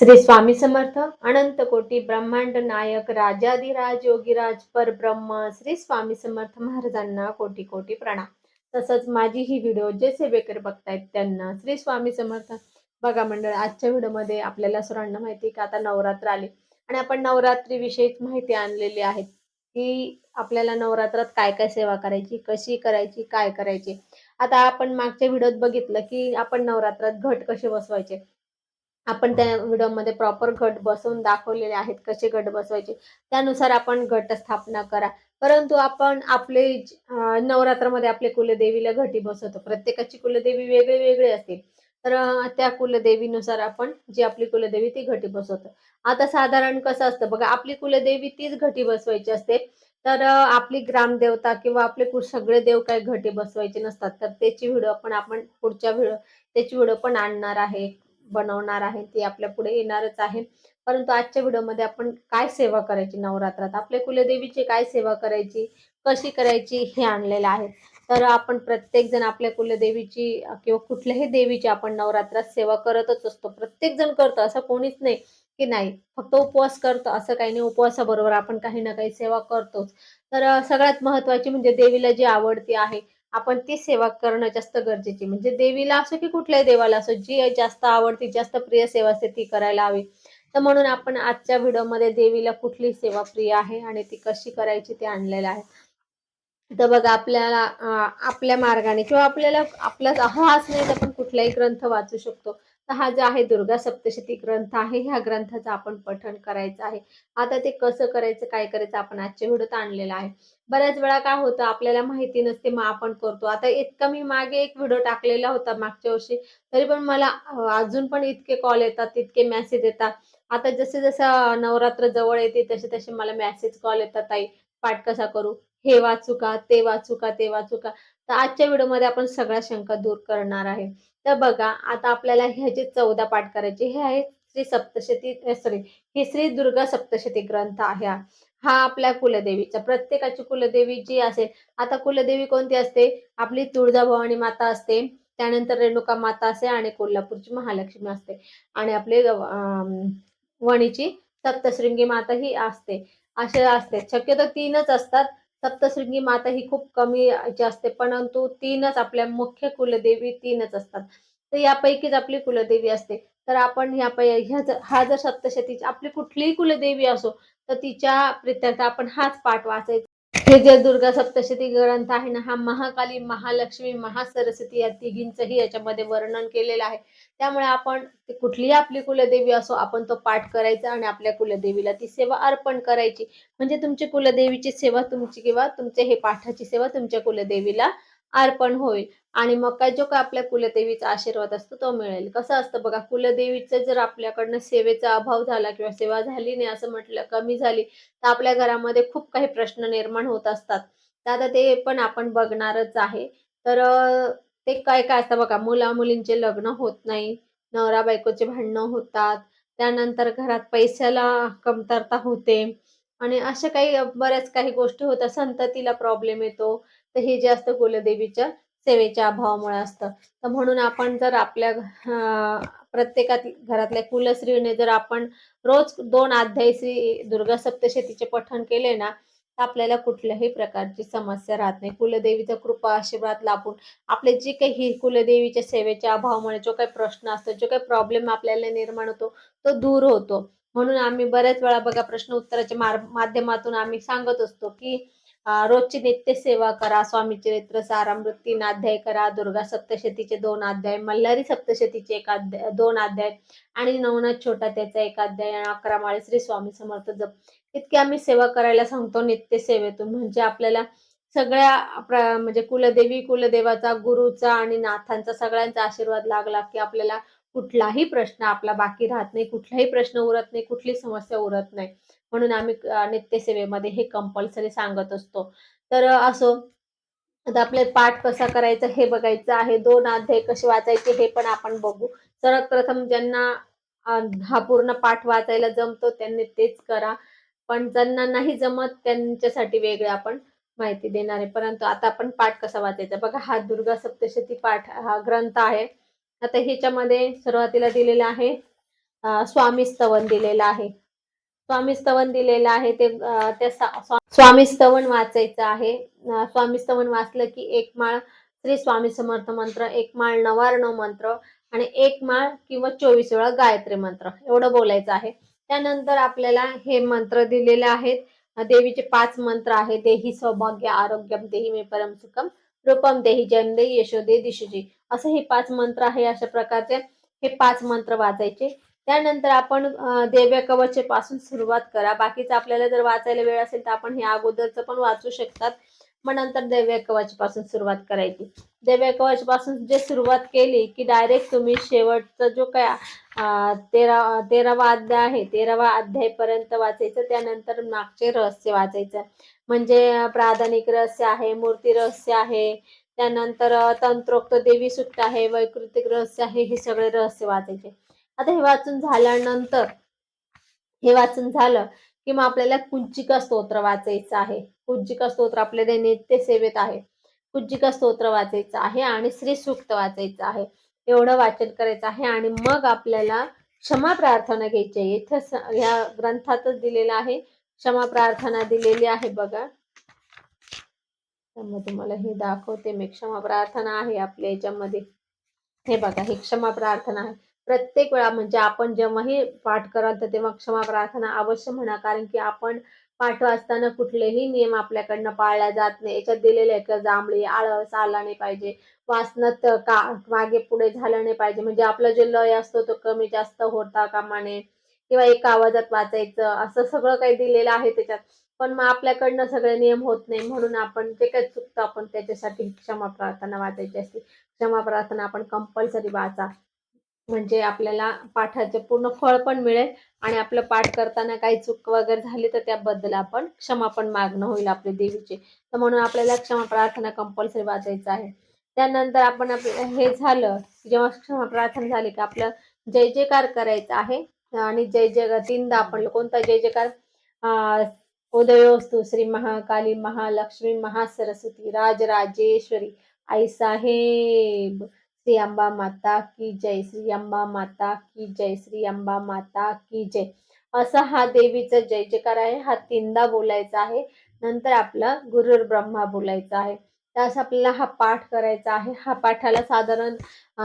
श्री स्वामी समर्थ अनंत कोटी ब्रह्मांड नायक राजाधिराज योगीराज परब्रह्म श्री स्वामी समर्थ महाराजांना कोटी कोटी प्रणाम. तसंच माझी ही व्हिडिओ जे सेवेकर बघतायत त्यांना श्री स्वामी समर्थ. बघा मंडळ आजच्या व्हिडिओमध्ये आपल्याला सर्वांना माहिती का की आता नवरात्र आले आणि आपण नवरात्रीविषयीच माहिती आणलेली आहे. की आपल्याला नवरात्रात काय काय सेवा करायची कशी करायची काय करायची? आता आपण मागच्या व्हिडिओत बघितलं की आपण नवरात्रात घट कसे बसवायचे? आपण त्या व्हिडिओमध्ये प्रॉपर घट बसवून दाखवलेले आहेत कसे गट बसवायचे त्यानुसार आपण घट स्थापना करा. परंतु आपण आपले नवरात्रामध्ये आपले कुलदेवीला घटी बसवतो. प्रत्येकाची कुलदेवी वेगळी वेगळी असते. तर त्या कुलदेवीनुसार आपण जी आपली कुलदेवी ती घटी बसवतो. आता साधारण कसं असतं? बघा आपली कुलदेवी तीच घटी बसवायची असते. तर आपली ग्रामदेवता किंवा आपले कु- सगळे देव काही घटी बसवायचे नसतात. तर त्याची व्हिडिओ पण आपण पुढच्या व्हिडिओ त्याची व्हिडिओ पण आणणार आहे. बनवणार आहे ते आपल्या पुढे येणारच आहे. परंतु आजच्या व्हिडिओमध्ये आपण काय सेवा करायची नवरात्रात? आपल्या कुलदेवीची काय सेवा करायची? कशी करायची हे आणलेलं आहे. तर आपण प्रत्येक जण आपल्या कुलदेवीची किंवा कुठल्याही देवीची आपण नवरात्रात सेवा करतच असतो. प्रत्येक जण करतो असं कोणीच नाही की नाही. फक्त उपवास करतो असं काही नाही. उपवासाबरोबर आपण काही ना काही सेवा करतोच. तर सगळ्यात महत्वाची म्हणजे देवीला जी आवडती आहे आपण ती सेवा करणं जास्त गरजेची. म्हणजे देवीला असो की कुठल्याही देवाला असो जी जास्त आवडती जास्त प्रिय सेवा असते ती करायला हवी. तर म्हणून आपण आजच्या व्हिडिओमध्ये देवीला कुठली सेवा प्रिय आहे आणि ती कशी करायची ते आणलेलं आहे. तर बघा आपल्याला आपल्या मार्गाने किंवा आपल्याला आपला हाच नाही तर आपण कुठलाही ग्रंथ वाचू शकतो. तर हा जो आहे दुर्गा सप्तशती ग्रंथ आहे ह्या ग्रंथाचं आपण पठण करायचं आहे. आता ते कसं करायचं काय करायचं आपण आजच्या व्हिडिओत आणलेला आहे. बऱ्याच वेळा काय होतं आपल्याला माहिती नसते मग आपण करतो. आता इतका मी मागे एक व्हिडिओ टाकलेला होता मागच्या वर्षी तरी पण मला अजून पण इतके कॉल येतात तितके मेसेज येतात. आता जसे जसं नवरात्र जवळ येते तसे तसे मला मेसेज कॉल येतात ताई पाठ कसा करू? हे वाचू का? ते वाचू का? ते वाचू का? तर आजच्या व्हिडिओमध्ये आपण सगळ्या शंका दूर करणार आहे. तर बघा आता आपल्याला ह्याचे चौदा पाठ करायचे हे आहे श्री सप्तशती सॉरी हे श्री दुर्गा सप्तशती ग्रंथ आहे. हा. आपल्या कुलदेवीचा प्रत्येकाची कुलदेवी जी असेल आता कुलदेवी कोणती असते? आपली तुळजाभवानी माता असते त्यानंतर रेणुका माता असते आणि कोल्हापूरची महालक्ष्मी असते. आणि आपली अं, वणीची सप्तशृंगी माता ही असते. असे असते. शक्यतो तीनच असतात सप्तशृंगी माता ही खूप कमी असते परंतु तीनच आपल्या मुख्य कुलदेवी तीनच असतात. तर यापैकीच आपली कुलदेवी असते. तर आपण ह्या पै ह्या जर हा जर सप्तशतीची आपली कुठलीही कुलदेवी असो तर तिच्या प्रित्यर्थ आपण हाच पाठ वाचायचा. हे जे दुर्गा सप्तशती ग्रंथ आहे ना हा महाकाली महालक्ष्मी महासरस्वती या तिघींचंही याच्यामध्ये वर्णन केलेलं आहे. त्यामुळे आपण कुठलीही आपली कुलदेवी असो आपण तो पाठ करायचा आणि आपल्या कुलदेवीला ती सेवा अर्पण करायची. म्हणजे तुमची कुलदेवीची सेवा तुमची किंवा तुमचे हे पाठाची सेवा तुमच्या कुलदेवीला अर्पण होईल. आणि मग काय जो काय आपल्या कुलदेवीचा आशीर्वाद असतो तो मिळेल. कसं असतं बघा कुलदेवीचं जर आपल्याकडनं सेवेचा अभाव झाला किंवा सेवा झाली नाही असं म्हटलं कमी झाली तर आपल्या घरामध्ये खूप काही प्रश्न निर्माण होत असतात. तर आता ते पण आपण बघणारच आहे. तर ते काय काय असतं बघा मुला मुलींचे लग्न होत नाही नवरा बायकोचे भांडणं होतात. त्यानंतर घरात पैशाला कमतरता होते. आणि अशा काही बऱ्याच काही गोष्टी होतात. संततीला प्रॉब्लेम येतो. तर हे जे असतं कुलदेवीच्या सेवेच्या अभावामुळे असतं. तर म्हणून आपण जर आपल्या प्रत्येकात घरातल्या कुलश्रीने जर आपण रोज दोन अध्याय श्री दुर्गा सप्तशतीचे पठण केले ना तर आपल्याला कुठल्याही प्रकारची समस्या राहत नाही. कुलदेवीचा कृपा आशीर्वाद लाभून आपले जे काही कुलदेवीच्या सेवेच्या अभावामुळे जो काही प्रश्न असतो जो काही प्रॉब्लेम आपल्याला निर्माण होतो तो दूर होतो. म्हणून आम्ही बऱ्याच वेळा बघा प्रश्न उत्तराच्या माध्यमातून आम्ही सांगत असतो की रोजची नित्य सेवा करा स्वामी चरित्र सारामृत तीन अध्याय करा दुर्गा सप्तशतीचे दोन अध्याय मल्हारी सप्तशतीचे एक अध्याय दोन अध्याय आणि नवनाथ छोटा त्याचा एक अध्याय आणि अकरा माळे श्री स्वामी समर्थ जप. इतकी आम्ही सेवा करायला सांगतो नित्य सेवेतून म्हणजे आपल्याला सगळ्या प्र- म्हणजे कुलदेवी कुलदेवाचा गुरुचा आणि नाथांचा सगळ्यांचा आशीर्वाद लागला की आपल्याला कुठलाही प्रश्न आपला बाकी राहत नाही कुठलाही प्रश्न उरत नाही कुठली समस्या उरत नाही. म्हणून आम्ही नित्यसेवेमध्ये हे कंपल्सरी सांगत असतो. तर असो. आता आपले पाठ कसा करायचा हे बघायचं आहे. दोन अध्याय कसे वाचायचे हे पण आपण बघू. सर्वात प्रथम ज्यांना हा पूर्ण पाठ वाचायला जमतो त्यांनी तेच करा. पण ज्यांना नाही जमत त्यांच्यासाठी वेगळे आपण माहिती देणार आहे. परंतु आता आपण पाठ कसा वाचायचा? बघा हा दुर्गा सप्तशती पाठ हा ग्रंथ आहे. आता ह्याच्यामध्ये सुरुवातीला दिलेलं आहे स्वामी स्तवन दिलेलं आहे. स्वामी स्तवन दिलेलं आहे ते त्या स्वामी स्तवन वाचायचं आहे. स्वामी स्तवन वाचलं की एक माळ श्री स्वामी समर्थ मंत्र एक माळ नवार्णव मंत्र आणि एक माळ किंवा चोवीस वेळा गायत्री मंत्र एवढं बोलायचं आहे. त्यानंतर आपल्याला हे मंत्र दिलेले आहेत. देवीचे पाच मंत्र आहे देही सौभाग्य आरोग्यम देही मे परम सुखम रूपम देही जयम देही यशोदे दिशुजी. असं हे पाच मंत्र आहे अशा प्रकारचे. हे पाच मंत्र वाचायचे. त्यानंतर आपण देव्य कवचे पासून सुरुवात करा. बाकीचं आपल्याला जर वाचायला वेळ असेल तर आपण हे अगोदरचं पण वाचू शकतात. मग नंतर देव्य कवच पासून सुरुवात करायची. देव्य कवच पासून जे सुरुवात केली की डायरेक्ट तुम्ही शेवटचा जो काय तेरा तेरावा अध्याय आहे तेरावा अध्याय पर्यंत वाचायचं. त्यानंतर मागचे रहस्य वाचायचं. म्हणजे प्राधानिक रहस्य आहे मूर्ती रहस्य आहे त्यानंतर तंत्रोक्त देवी सुट्ट आहे वैकृतिक रहस्य आहे हे सगळे रहस्य वाचायचे. आता हे वाचून झाल्यानंतर हे वाचून झालं की मग आपल्याला कुंचिका स्तोत्र वाचायचं आहे. कुंजिका स्तोत्र आपल्या नित्य सेवेत आहे. कुंजिका स्तोत्र वाचायचं आहे आणि श्री सूक्त वाचायचं आहे. एवढं वाचन करायचं आहे आणि मग आपल्याला क्षमा प्रार्थना घ्यायची आहे. इथं ह्या ग्रंथातच दिलेलं आहे. क्षमा प्रार्थना दिलेली आहे बघा. त्यामुळे तुम्हाला हे दाखवते. मी क्षमा प्रार्थना आहे आपल्या याच्यामध्ये. हे बघा ही क्षमा प्रार्थना आहे. प्रत्येक वेळा म्हणजे आपण जेव्हाही पाठ कराल तर तेव्हा क्षमा प्रार्थना अवश्य म्हणा. कारण की आपण पाठ वाचताना कुठलेही नियम आपल्याकडनं पाळल्या जात नाही. याच्यात दिलेले आहे का जांभळी आळस आला नाही पाहिजे. वाचनात का मागे पुढे झालं नाही पाहिजे. म्हणजे आपला जो लय असतो तो कमी जास्त होता कामा नये. किंवा एका आवाजात वाचायचं असं सगळं काही दिलेलं आहे त्याच्यात. पण मग आपल्याकडनं सगळे नियम होत नाही म्हणून आपण जे काही चुकतं आपण त्याच्यासाठी क्षमा प्रार्थना वाचायची असते. क्षमा प्रार्थना आपण कंपल्सरी वाचा. म्हणजे आपल्याला पाठाचे पूर्ण फळ पण मिळेल आणि आपलं पाठ करताना काही चूक वगैरे झाली तर त्याबद्दल आपण क्षमा पण मागणं होईल आपले देवीचे. तर म्हणून आपल्याला क्षमा प्रार्थना कंपल्सरी वाचायचं आहे. त्यानंतर आपण आपलं हे झालं जेव्हा क्षमा प्रार्थना झाली की आपलं जय जयकार करायचं आहे. आणि जय जय तीनदा आपण कोणता जय जयकार? उदयोस्तु श्री महाकाली महालक्ष्मी महासरस्वती राजराजेश्वरी आई साहेब श्री अंबा माता की जय श्री अंबा माता की जय श्री अंबा माता की जय. असा हा देवीचा जय जयकार आहे. हा तीनदा बोलायचा आहे. नंतर आपला गुरुर ब्रह्मा बोलायचा आहे. त्यास आपल्याला हा पाठ करायचा आहे. हा पाठाला साधारण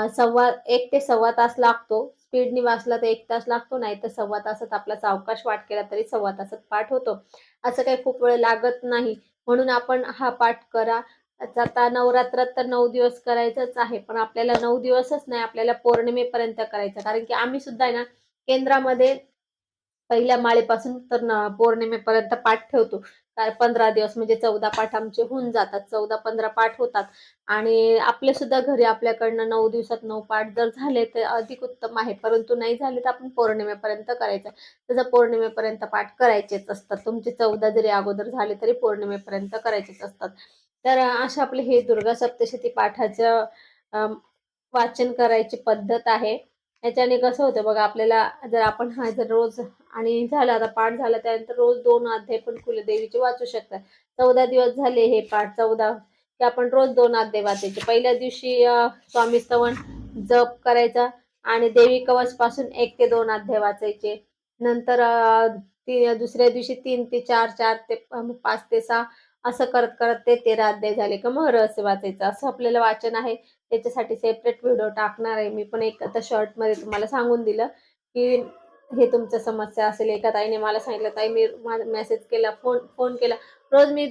सव्वा एक ते सव्वा तास लागतो. स्पीडनी वाचला तर एक तास लागतो नाही तर सव्वा तासात आपला सावकाश पाठ केला तरी सव्वा तासात पाठ होतो. असं काही खूप वेळ लागत नाही. म्हणून आपण हा पाठ करा. आता नवरात्रात तर नऊ दिवस करायचंच आहे पण आपल्याला नऊ दिवसच नाही आपल्याला पौर्णिमेपर्यंत करायचं कारण की आम्ही सुद्धा आहे ना केंद्रामध्ये पहिल्या माळेपासून तर पौर्णिमेपर्यंत पाठ ठेवतो. काय पंधरा दिवस म्हणजे चौदा पाठ आमचे होऊन जातात. चौदा पंधरा पाठ होतात. आणि आपले सुद्धा घरी आपल्याकडनं नऊ दिवसात नऊ पाठ जर झाले तर अधिक उत्तम आहे. परंतु नाही झाले तर आपण पौर्णिमेपर्यंत करायचं. तसं पौर्णिमेपर्यंत पाठ करायचेच असतात. तुमचे चौदा जरी अगोदर झाले तरी पौर्णिमेपर्यंत करायचेच असतात. तर अशा आपले हे दुर्गा सप्तशती पाठाचं वाचन करायची पद्धत आहे. याच्याने कसं होतं बघा आपल्याला जर आपण हा जर रोज आणि झाला आता पाठ झाला त्यानंतर रोज दोन अध्याय पण कुलदेवीचे वाचू शकतात. चौदा दिवस झाले हे पाठ चौदा की आपण रोज दोन अध्याय वाचायचे. पहिल्या दिवशी स्वामी स्तवन जप करायचा आणि देवी कवच पासून एक ते दोन अध्याय वाचायचे. नंतर ती दुसऱ्या दिवशी तीन ते चार चार ते पाच ते सहा असं करत करत ते तेरा अध्याय झाले. का मग रहस्य वाचायचं. असं आपल्याला वाचन आहे. त्याच्यासाठी सेपरेट व्हिडिओ टाकणार आहे. मी पण एक आता शॉर्टमध्ये तुम्हाला सांगून दिलं की हे तुमचं समस्या असेल. एका ताईने मला सांगितलं ताई मी मेसेज केला फोन फोन केला. रोज मी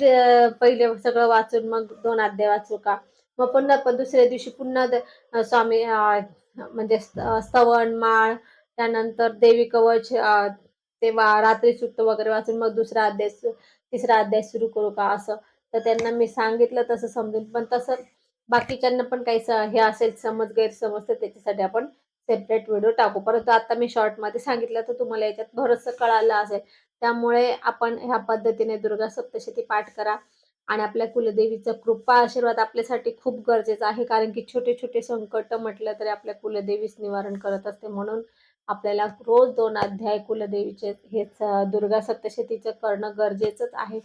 पहिले सगळं वाचून मग दोन अध्याय वाचू का? मग पुन्हा पण दुसऱ्या दिवशी पुन्हा स्वामी म्हणजे स्त- स्तवन माळ त्यानंतर देवी कवच तेव्हा ते रात्री सुक्त वगैरे वाचून मग दुसरा अध्याय तिसरा अध्याय सुरू करू का असं. तर त्यांना मी सांगितलं तसं समजून. पण तसं बाकीच्यांना पण काही स- हे असेल समज गैरसमज तर त्याच्यासाठी आपण सेपरेट व्हिडिओ टाकू. परंतु आता मी शॉर्टमध्ये सांगितलं तर तुम्हाला याच्यात भरसं कळालं असेल. त्यामुळे आपण ह्या पद्धतीने दुर्गा सप्तशती पाठ करा आणि आपल्या कुलदेवीचं कृपा आशीर्वाद आपल्यासाठी खूप गरजेचं आहे. कारण की छोटे छोटे संकट म्हटलं तरी आपल्या कुलदेवीच निवारण करत असते. म्हणून आपल्याला रोज दोन अध्याय कुलदेवीचे हेच दुर्गा सप्तशतीचं करणं गरजेचंच आहे.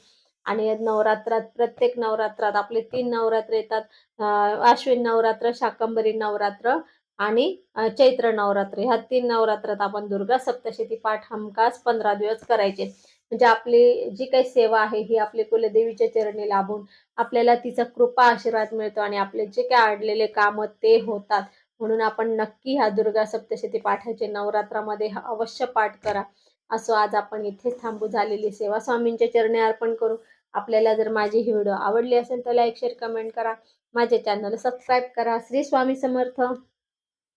आणि नवरात्रात प्रत्येक नवरात्रात आपले तीन नवरात्र येतात. अश्विन आश्विन नवरात्र शाकंभरी नवरात्र आणि चैत्र नवरात्र. ह्या तीन नवरात्रात आपण दुर्गा सप्तशती पाठ हमखास पंधरा दिवस करायचे. म्हणजे आपली जी काही सेवा आहे ही आपली कुलदेवीच्या चरणी लाभून आपल्याला तिचा कृपा आशीर्वाद मिळतो आणि आपले जे काही अडलेले कामं ते होतात. म्हणून आपण नक्की ह्या दुर्गा सप्तशती पाठाचे नवरात्रामध्ये अवश्य पाठ करा. असो आज आपण इथेच थांबू झालेली सेवा. स्वामींच्या चरणी अर्पण करू. आपल्याला जर माझी ही व्हिडिओ आवडली असेल तर लाईक शेअर कमेंट करा. माझे चॅनल सबस्क्राईब करा. श्री स्वामी समर्थ.